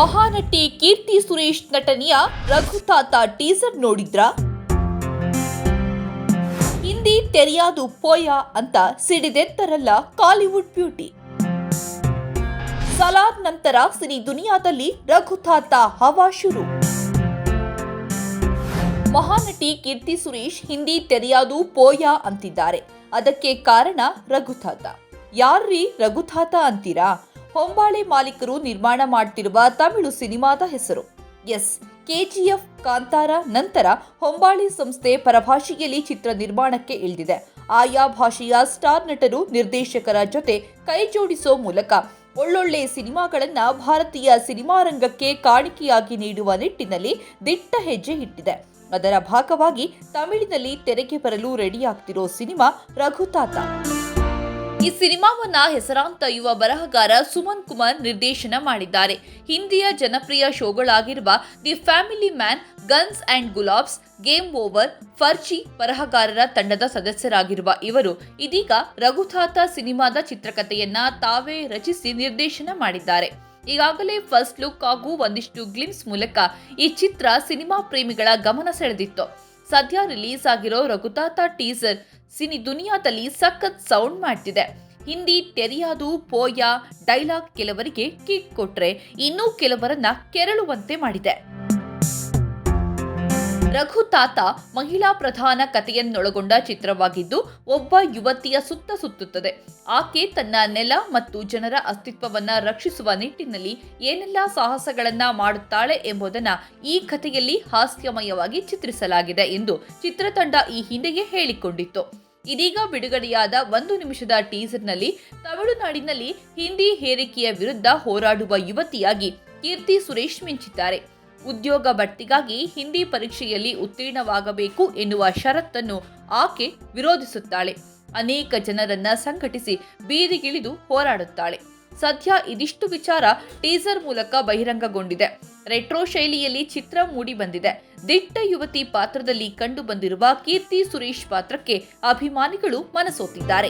ಮಹಾನಟಿ ಕೀರ್ತಿ ಸುರೇಶ್ ನಟನೆಯ ರಘುತಾತ ಟೀಸರ್ ನೋಡಿದ್ರಾ? ಹಿಂದಿ ತೆರೆಯಾದು ಪೋಯ ಅಂತ ಸಿಡಿದೆತ್ತರಲ್ಲ ಕಾಲಿವುಡ್ ಬ್ಯೂಟಿ. ಸಲಾರ್ ನಂತರ ಸಿನಿ ದುನಿಯಾದಲ್ಲಿ ರಘುತಾತ ಹವಾ ಶುರು. ಮಹಾನಟಿ ಕೀರ್ತಿ ಸುರೇಶ್ ಹಿಂದಿ ತೆರೆಯಾದು ಪೋಯ ಅಂತಿದ್ದಾರೆ. ಅದಕ್ಕೆ ಕಾರಣ ರಘುತಾತ. ಯಾರ್ರೀ ರಘುತಾತ ಅಂತೀರಾ? ಹೊಂಬಾಳೆ ಮಾಲೀಕರು ನಿರ್ಮಾಣ ಮಾಡ್ತಿರುವ ತಮಿಳು ಸಿನಿಮಾದ ಹೆಸರು. ಎಸ್. ಕೆಜಿಎಫ್ ಕಾಂತಾರ ನಂತರ ಹೊಂಬಾಳೆ ಸಂಸ್ಥೆ ಪರಭಾಷೆಯಲ್ಲಿ ಚಿತ್ರ ನಿರ್ಮಾಣಕ್ಕೆ ಇಳಿದಿದೆ. ಆಯಾ ಭಾಷೆಯ ಸ್ಟಾರ್ ನಟರು ನಿರ್ದೇಶಕರ ಜೊತೆ ಕೈ ಜೋಡಿಸೋ ಮೂಲಕ ಒಳ್ಳೊಳ್ಳೆ ಸಿನಿಮಾಗಳನ್ನ ಭಾರತೀಯ ಸಿನಿಮಾ ರಂಗಕ್ಕೆ ಕಾಣಿಕೆಯಾಗಿ ನೀಡುವ ನಿಟ್ಟಿನಲ್ಲಿ ದಿಟ್ಟ ಹೆಜ್ಜೆ ಇಟ್ಟಿದೆ. ಅದರ ಭಾಗವಾಗಿ ತಮಿಳಿನಲ್ಲಿ ತೆರೆಗೆ ಬರಲು ರೆಡಿಯಾಗ್ತಿರೋ ಸಿನಿಮಾ ರಘುತಾತ ಈ ಸಿನಿಮಾವನ್ನ ಹೆಸರಾಂತ ಯುವ ಬರಹಗಾರ ಸುಮನ್ ಕುಮಾರ್ ನಿರ್ದೇಶನ ಮಾಡಿದ್ದಾರೆ. ಹಿಂದಿಯ ಜನಪ್ರಿಯ ಶೋಗಳಾಗಿರುವ the family man, guns and Gulaabs, game over, Farzi ಬರಹಗಾರರ ತಂಡದ ಸದಸ್ಯರಾಗಿರುವ ಇವರು ಇದೀಗ ರಘುತಾತ ಸಿನಿಮಾದ ಚಿತ್ರಕಥೆಯನ್ನ ತಾವೇ ರಚಿಸಿ ನಿರ್ದೇಶನ ಮಾಡಿದ್ದಾರೆ. ಈಗಾಗಲೇ ಫಸ್ಟ್ ಲುಕ್ ಹಾಗೂ ಒಂದಿಷ್ಟು ಗ್ಲಿಮ್ಸ್ ಮೂಲಕ ಈ ಚಿತ್ರ ಸಿನಿಮಾ ಪ್ರೇಮಿಗಳ ಗಮನ ಸೆಳೆದಿತ್ತು. ಸದ್ಯ ರಿಲೀಸ್ ಆಗಿರೋ ರಘುತಾತ ಟೀಸರ್ ಸಿನಿ ದುನಿಯಾದಲ್ಲಿ ಸಖತ್ ಸೌಂಡ್ ಮಾಡ್ತಿದೆ. ಹಿಂದಿ, ತೆರೆಯಾದು, ಪೋಯ ಡೈಲಾಗ್ ಕೆಲವರಿಗೆ ಕಿಕ್ ಕೊಟ್ರೆ ಇನ್ನೂ ಕೆಲವರನ್ನ ಕೆರಳುವಂತೆ ಮಾಡಿದೆ. ರಘು ತಾತ ಮಹಿಳಾ ಪ್ರಧಾನ ಕಥೆಯನ್ನೊಳಗೊಂಡ ಚಿತ್ರವಾಗಿದ್ದು, ಒಬ್ಬ ಯುವತಿಯ ಸುತ್ತ ಸುತ್ತುತ್ತದೆ. ಆಕೆ ತನ್ನ ನೆಲ ಮತ್ತು ಜನರ ಅಸ್ತಿತ್ವವನ್ನ ರಕ್ಷಿಸುವ ನಿಟ್ಟಿನಲ್ಲಿ ಏನೆಲ್ಲ ಸಾಹಸಗಳನ್ನ ಮಾಡುತ್ತಾಳೆ ಎಂಬುದನ್ನ ಈ ಕಥೆಯಲ್ಲಿ ಹಾಸ್ಯಮಯವಾಗಿ ಚಿತ್ರಿಸಲಾಗಿದೆ ಎಂದು ಚಿತ್ರತಂಡ ಈ ಹಿಂದೆಯೇ ಹೇಳಿಕೊಂಡಿತ್ತು. ಇದೀಗ ಬಿಡುಗಡೆಯಾದ ಒಂದು ನಿಮಿಷದ ಟೀಸರ್ನಲ್ಲಿ ತಮಿಳುನಾಡಿನಲ್ಲಿ ಹಿಂದಿ ಹೇರಿಕೆಯ ವಿರುದ್ಧ ಹೋರಾಡುವ ಯುವತಿಯಾಗಿ ಕೀರ್ತಿ ಸುರೇಶ್ ಮಿಂಚಿದ್ದಾರೆ. ಉದ್ಯೋಗ ಬಡ್ತಿಗಾಗಿ ಹಿಂದಿ ಪರೀಕ್ಷೆಯಲ್ಲಿ ಉತ್ತೀರ್ಣವಾಗಬೇಕು ಎನ್ನುವ ಷರತ್ತನ್ನು ಆಕೆ ವಿರೋಧಿಸುತ್ತಾಳೆ. ಅನೇಕ ಜನರನ್ನ ಸಂಘಟಿಸಿ ಬೀದಿಗಿಳಿದು ಹೋರಾಡುತ್ತಾಳೆ. ಸದ್ಯ ಇದಿಷ್ಟು ವಿಚಾರ ಟೀಸರ್ ಮೂಲಕ ಬಹಿರಂಗಗೊಂಡಿದೆ. ರೆಟ್ರೋ ಶೈಲಿಯಲ್ಲಿ ಚಿತ್ರ ಮೂಡಿ ಬಂದಿದೆ. ದಿಟ್ಟ ಯುವತಿ ಪಾತ್ರದಲ್ಲಿ ಕಂಡುಬಂದಿರುವ ಕೀರ್ತಿ ಸುರೇಶ್ ಪಾತ್ರಕ್ಕೆ ಅಭಿಮಾನಿಗಳು ಮನಸೋತಿದ್ದಾರೆ.